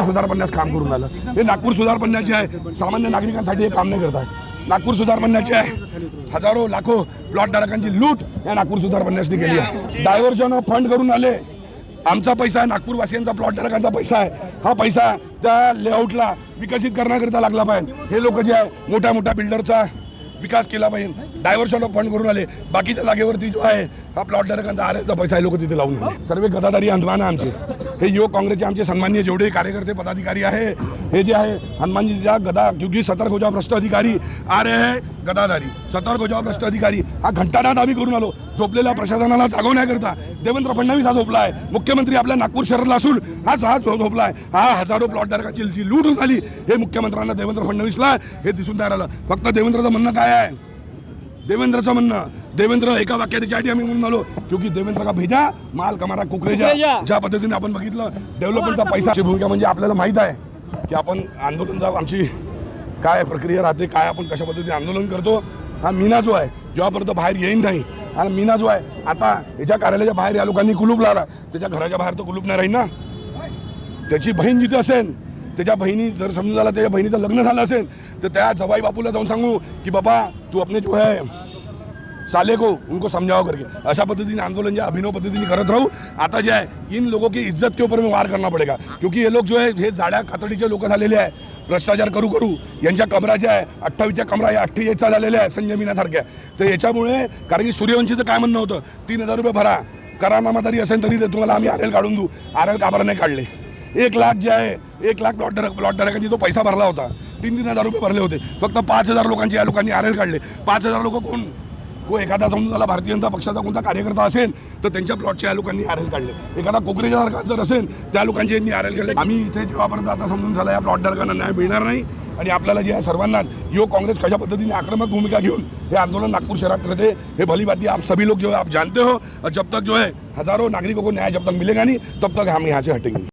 नागपूर सुधार बनण्यास काम करून आलं. हे नागपूर सुधार बनण्याचे आहे. सामान्य नागरिकांसाठी हे काम नाही करत आहे नागपूर सुधार बनण्याचे आहे. हजारो लाखो प्लॉटधारकांची लूट या नागपूर सुधार बनण्यासनी केली आहे. डायव्हर्जन फंड करून आले. आमचा पैसा आहे नागपूर प्लॉटधारकांचा प्लॉट पैसा आहे. हा पैसा त्या लेआउटला विकसित करण्याकरिता लागला पाहिजे. हे लोक जे आहे मोठ्या मोठ्या बिल्डरचा विकास केला पाहिजे. डायव्हर्शन ऑफ फंड करून आले. बाकीच्या जागेवरती जो आहे हा प्लॉट धारकांचा आरेचा पैसा आहे लोक तिथे लावून सर्व गदादारी अंधवाना आमचे. हे युवक काँग्रेसचे आमचे सन्मान्य जेवढे कार्यकर्ते पदाधिकारी आहे हे जे आहे हनुमानजीच्या गदा क्योंकि सतर्क हो जाओ भ्रष्ट अधिकारी अरे गदाधारी है सतर्क हो जाओ भ्रष्ट अधिकारी हा घंटानाद आम्ही करून आलो. झोपलेल्या प्रशासनाला जागवण्याकरता देवेंद्र फडणवीस हा झोपला आहे. मुख्यमंत्री आपल्या नागपूर शहरातला असून हा जो हा झोपला आहे. हा हजारो प्लॉटधारकाची जी लूट झाली. हे मुख्यमंत्र्यांना देवेंद्र फडणवीसला हे दिसून तयार आलं फक्त देवेंद्रचं म्हणणं काय आहे? देवेंद्रचं म्हणणं देवेंद्र एका वाक्यात याच्यासाठी आम्ही म्हणून आलो. क्योंकि देवेंद्र का भेजा माल कमारा कुकरेजा. ज्या पद्धतीने आपण बघितलं डेव्हलपमेंटचा पैसाची भूमिका म्हणजे आपल्याला माहीत आहे की आपण आंदोलनचा आमची काय प्रक्रिया राहते काय आपण कशा पद्धतीने आंदोलन करतो हा मीना जो आहे जेव्हापर्यंत बाहेर येईन नाही आणि मीना जो आहे आता याच्या कार्यालयाच्या बाहेर या लोकांनी कुलूप लावला. त्याच्या घराच्या बाहेर तर कुलूप नाही राहील ना. त्याची बहीण जिथे असेल त्याच्या बहिणी जर समजून झाला त्याच्या बहिणीचं लग्न झालं असेल तर त्या जवाई बापूला जाऊन सांगू की बाबा तू अपने जो है साले को उनको समझाओ करके। अशा पद्धतीने आंदोलन जे अभिनव पद्धतीने करत राहू। आता जे आहे इन लोगों की इज्जत के ऊपर में वार करना पडेगा। क्योंकि हे लोक जो आहे हे जाड्या कातडीचे लोक झालेले आहे। भ्रष्टाचार करू करू यांच्या कमरा ज्या आहे अठ्ठावीसच्या कमरा या अठ्ठेचाळीसचा झालेल्या आहे संजय मीनासारख्या तर याच्यामुळे कारण की सूर्यवंशीचं काय म्हणणं होतं? तीन हजार रुपये भरा. करारनामा जरी असेल तरी ते तुम्हाला आम्ही आर एल काढून देऊ. आर एल काबर नाही काढले. एक लाख जे आहे एक लाख प्लॉट धारक प्लॉट धारकांनी जो पैसा भरला होता. तीन तीन हजार रुपये भरले होते. फक्त पाच हजार लोकांचे या लोकांनी आर एल काढले. पाच हजार लोक कोण? तो एखादा समजून झाला भारतीय जनता पक्षाचा कोणता कार्यकर्ता असेल तर त्यांच्या प्लॉटच्या लोकांनी आर एल काढले. एखादा कोकरेच्या जर असेल त्या लोकांचे यांनी आर एल काढले. आम्ही इथे जेव्हापर्यंत आता समजून झाला या प्लॉटधारकांना न्याय मिळणार नाही आणि आपल्याला जे आहे सर्वांना युवक काँग्रेस कशा पद्धतीने आक्रमक भूमिका घेऊन हे आंदोलन नागपूर शहरात करते हे भली बात आप सभी लोग जो है आप जानते हो और जब तक जो है हजारों नागरिकों को न्याय जब तक मिलेगा नहीं तब तक हम यहाँ से हटेंगे